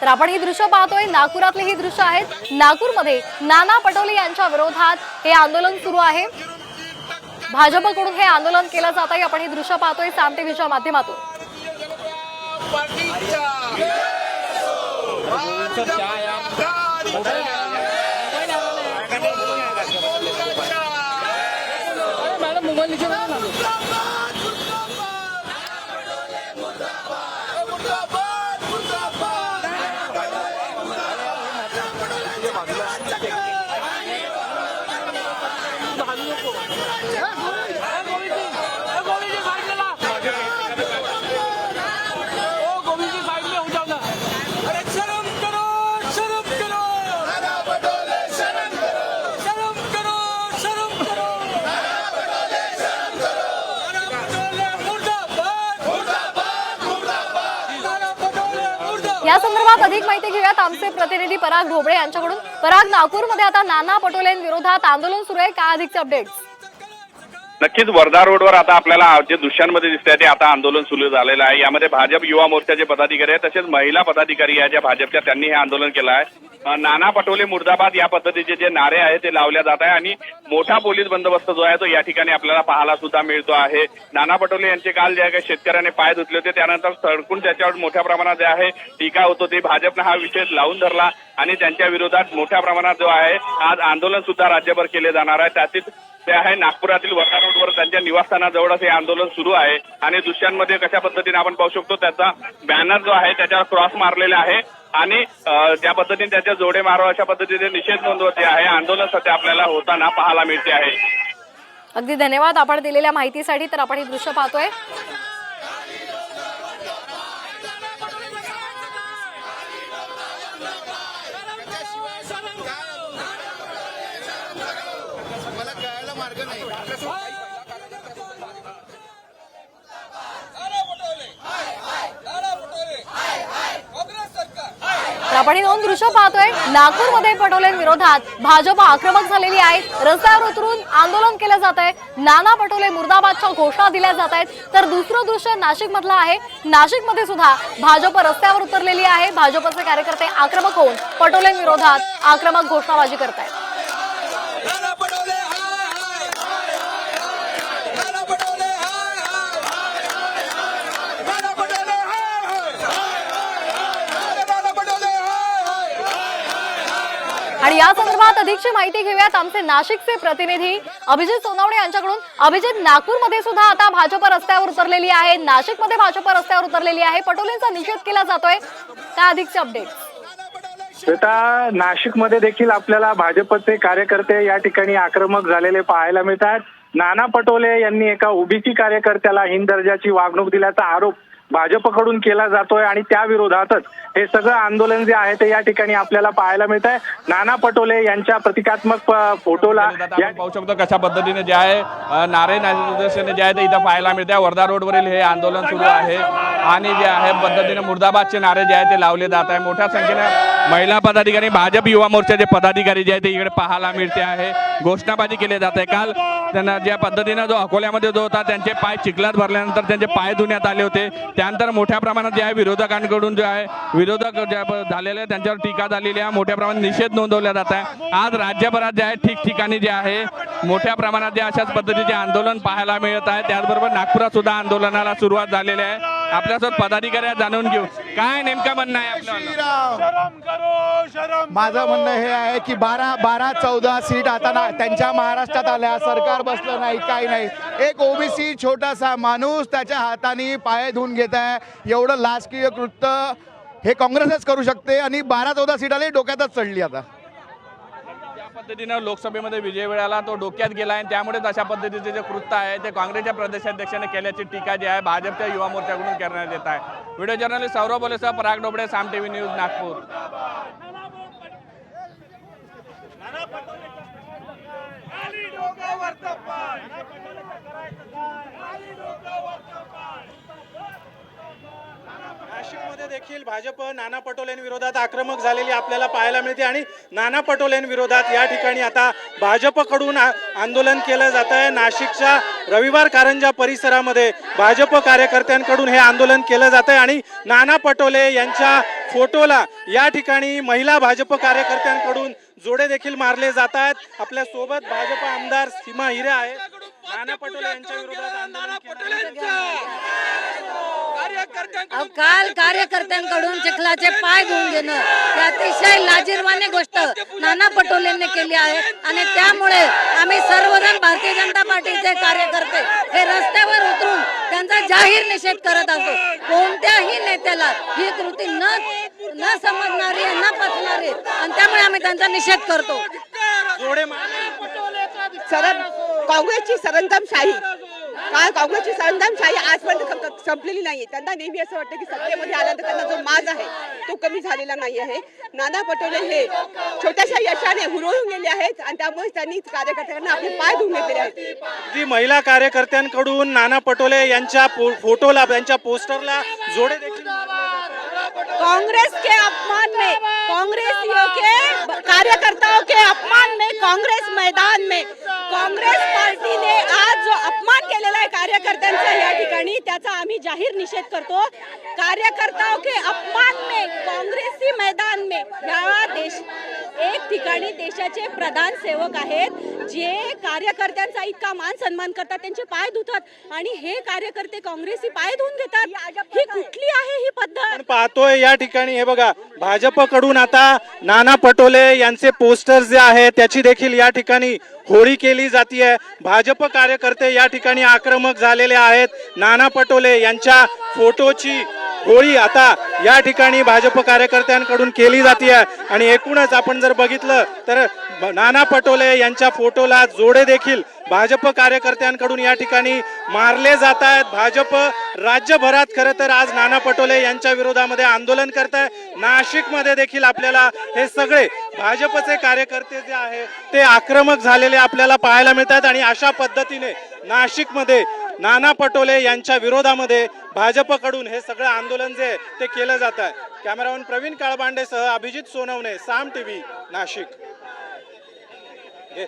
तर आपण ही दृश्य पाहतोय. नागपुरातले ही दृश्य आहेत नागपूरमध्ये नाना पटोले यांच्या विरोधात हे आंदोलन सुरू आहे. भाजपकडून हे आंदोलन केलं जात आहे आपण ही दृश्य पाहतोय साम टीव्हीच्या माध्यमातून. मोबाईल या संदर्भात अधिक माहिती घेऊयात. आमचे प्रतिनिधी पराग ढोबळे यांच्याकडून. पराग नागपूरमध्ये आता नाना पटोलेंविरोधात आंदोलन सुरू आहे. का अधिकचे अपडेट्स नक्कीच वर्धा रोडवर आता आपल्याला जे दृश्यांमध्ये दिसत आहे ते आता आंदोलन सुरू झालेलं आहे. यामध्ये भाजप युवा मोर्चाचे पदाधिकारी आहेत तसेच महिला पदाधिकारी आहे ज्या भाजपच्या त्यांनी हे आंदोलन केलं आहे. नाना पटोले मुर्दाबाद या पद्धतीचे जे नारे आहेत ते लावले जात आहे आणि मोठा पोलीस बंदोबस्त जो आहे तो या ठिकाणी आपल्याला पाहायला सुद्धा मिळतो आहे. नाना पटोले यांचे काल जे आहे काही शेतकऱ्याने पाय धुतले होते त्यानंतर सडकून त्याच्यावर मोठ्या प्रमाणात जे आहे टीका होत होती. भाजपनं हा विषय लावून धरला आणि त्यांच्या विरोधात मोठ्या प्रमाणात जो आहे आज आंदोलन सुद्धा राज्यभर केले जाणार आहे. त्यातील ते आहे नागपुरातील वर्धा रोडवर त्यांच्या निवासस्थानाजवळच हे आंदोलन सुरू आहे. आणि दृश्यांमध्ये कशा पद्धतीने आपण पाहू शकतो त्याचा बॅनर जो आहे त्याच्यावर क्रॉस मारलेला आहे. आणि ज्या पद्धतीने त्याच्या जोडे मारो अशा पद्धतीने निषेध नोंदवते आहे आंदोलन सध्या आपल्याला होताना पाहायला मिळते आहे. अगदी धन्यवाद आपण दिलेल्या माहितीसाठी. तर आपण ही दृश्य पाहतोय. मला कळायला मार्ग नाही नाना पटोले नाना पटोले काँग्रेस सरकार तर आपण ही दोन दृश्य पाहतोय नागपूरमध्ये पटोलेंविरोधात भाजप आक्रमक झालेली आहे. रस्त्यावर उतरून आंदोलन केलं जात आहे नाना पटोले मुर्दाबादच्या घोषणा दिल्या जात आहेत तर दुसरं दृश्य नाशिक मधलं आहे. नाशिकमध्ये सुद्धा भाजप रस्त्यावर उतरलेली आहे. भाजपचे कार्यकर्ते आक्रमक होऊन पटोलेंविरोधात आक्रमक घोषणाबाजी करतायत. आहेत पटोले हाय हाय नाना पटोले हाय हाय नाना पटोले हाय हाय नाना पटोले हाय आणि या संदर्भात अधिकची माहिती घेऊयात आमचे नाशिकचे प्रतिनिधी अभिजित सोनावणे यांच्याकडून. अभिजित नागपूरमध्ये सुद्धा आता भाजप रस्त्यावर उतरलेली आहे. नाशिकमध्ये भाजप रस्त्यावर उतरलेली आहे. पटोलेंचा निषेध केला जातोय. त्या अधिकचे अपडेट श्वेता नाशिकमध्ये देखील आपल्याला भाजपचे कार्यकर्ते या ठिकाणी आक्रमक झालेले पाहायला मिळतात. नाना पटोले यांनी एका ओबीसी कार्यकर्त्याला हिन दर्जाची वागणूक दिल्याचा आरोप भाजपकडून केला जातोय आणि त्या विरोधातच हे सगळं आंदोलन जे आहे ते या ठिकाणी आपल्याला पाहायला मिळत आहे नाना पटोले यांच्या प्रतिकात्मक फोटोला या पाहू शकतो कशा पद्धतीने जे आहे नारायण नारे निदर्शने जे आहे ते इथं पाहायला मिळते आहे. वर्धा रोडवरील हे आंदोलन सुरू आहे. आणि जे आहे पद्धतीने मुर्दाबादचे नारे जे आहे ते लावले जात आहे. मोठ्या संख्येने महिला पदाधिकारी भाजप युवा मोर्चाचे पदाधिकारी जे आहे ते इकडे पाहायला मिळते आहे. घोषणाबाजी केली जात. आहे काल त्यांना ज्या पद्धतीनं जो अकोल्यामध्ये जो होता त्यांचे पाय चिखलात भरल्यानंतर त्यांचे पाय धुण्यात आले होते. त्यानंतर मोठ्या प्रमाणात जे आहे विरोधकांकडून जे आहे विरोधक ज्या झालेले त्यांच्यावर टीका झालेली आहे. मोठ्या प्रमाणात निषेध नोंदवला जात आहे. आज राज्यभरात जे आहे ठिकठिकाणी जे आहे मोठ्या प्रमाणात जे अशाच पद्धतीचे आंदोलन पाहायला मिळत आहे. त्याचबरोबर नागपुरात सुद्धा आंदोलनाला सुरुवात झालेली आहे. आपल्यासोबत पदाधिकारी जाणून घेऊ. काय नेमकं म्हणणं आहे आपलं? माझं म्हणणं हे आहे की बारा बारा चौदा सीट आता ना त्यांच्या महाराष्ट्रात आल्या. सरकार बसलं नाही काही नाही. एक ओबीसी छोटासा माणूस त्याच्या हाताने पाय धुवून घेत आहे. एवढं लाजकीय कृत्य हे काँग्रेसच करू शकते आणि बारा चौदा सीटाला डोक्यातच चढली आता. पद्धतीनं लोकसभेमध्ये विजय मिळाला तो डोक्यात गेला आणि त्यामुळेच अशा पद्धतीचे जे कृत्य आहे ते काँग्रेसच्या प्रदेशाध्यक्षाने केल्याची टीका जी आहे भाजपच्या युवा मोर्चाकडून करण्यात येत आहे. व्हिडिओ जर्नलिस्ट सौरभ बोलेसह पराग डोबडे साम टीव्ही न्यूज नागपूर. देखील भाजप नाना पटोलेंविरोधात आक्रमक झालेली आपल्याला पाहायला मिळते आणि नाना पटोलेंविरोधात या ठिकाणी आता भाजपकडून आंदोलन केलं जात आहे. नाशिकच्या रविवार कारंजा परिसरामध्ये भाजप कार्यकर्त्यांकडून हे आंदोलन केलं जात आहे आणि नाना पटोले यांच्या फोटोला या ठिकाणी महिला भाजप कार्यकर्त्यांकडून जोडे देखील मारले जात आहेत. आपल्यासोबत भाजप आमदार सीमा हिरे आहेत. नाना पटोले यांच्या विरोधात आंदोलन केलं कार्यकर्त्यांकडून चिखलाचे पाय धुवून घेणं ही अतिशय लाजीरवाणी गोष्ट नाना पटोलेंनी केली आहे आणि त्यामुळे आम्ही सर्वजण भारतीय जनता पार्टीचे कार्यकर्ते हे रस्त्यावर उतरून त्यांचा जाहीर निषेध करत असतो कोणत्याही नेत्याला ही कृती न न समजणारी न पचणारी. आणि त्यामुळे आम्ही त्यांचा निषेध करतो सरन काँग्रेसची सरंजामशाही काय काँग्रेसची सरंजामशाही आजपर्यंत संपलेली नाहीये. त्यांना नेहमी असं वाटतं की सत्तेमध्ये आल्यानंतर त्यांना जो माज आहे तो कमी झालेला नाही आहे. नाना पटोले हे छोट्याशा यशाने हुरळून गेले आहेत आणि त्यामुळे त्यांनी कार्यकर्त्यांना आपले पाय धुवून घेतलेले आहेत. जी महिला कार्यकर्त्यांकडून नाना पटोले यांच्या फोटोला यांच्या पोस्टरला जोडे देखील कांग्रेस के अपमान में कांग्रेसियों के कार्यकर्ताओं के अपमान में कांग्रेस मैदान में कांग्रेस पार्टी ने आज जो अपमान केलेला आहे कार्यकर्त्यांचा या ठिकाणी त्याचा आम्ही जाहीर निषेध करतो. कार्यकर्ताओं के अपमान में काँग्रेसी मैदान में ह्या देश एक ठिकाणी देशाचे प्रधान सेवक आहेत जे कार्यकर्त्यांचा इतका मान सन्मान करतात त्यांचे पाय धुतात आणि हे कार्यकर्ते काँग्रेसी पाय धुवून घेतात. ही कुठली आहे ही पद्धत? पाहतोय या ठिकाणी. हे बघा भाजपकडून आता नाना पटोले यांचे पोस्टर जे आहे त्याची देखील या ठिकाणी होळी केली जाते भाजप कार्यकर्ते या ठिकाणी आक्रमक झालेले आहेत. नाना पटोले यांच्या फोटोची होळी आता या ठिकाणी भाजप कार्यकर्त्यांकडून केली जाते आणि एकूणच आपण जर बघितलं तर नाना पटोले यांच्या फोटोला जोडे देखील भाजप कार्यकर्त्यांकडून या ठिकाणी मारले जात आहेत. भाजप राज्यभरात खरं तर आज नाना पटोले यांच्या विरोधामध्ये आंदोलन करत आहे नाशिकमध्ये देखील आपल्याला हे सगळे भाजपचे कार्यकर्ते जे आहे ते आक्रमक झालेले आपल्याला पाहायला मिळतात आणि अशा पद्धतीने नाशिकमध्ये नाना पटोले यांच्या विरोधामध्ये भाजपकडून हे सगळं आंदोलन जे ते केलं जात आहे. कॅमेरामन प्रवीण काळबांडेसह अभिजित सोनवणे साम टीव्ही नाशिक. घे.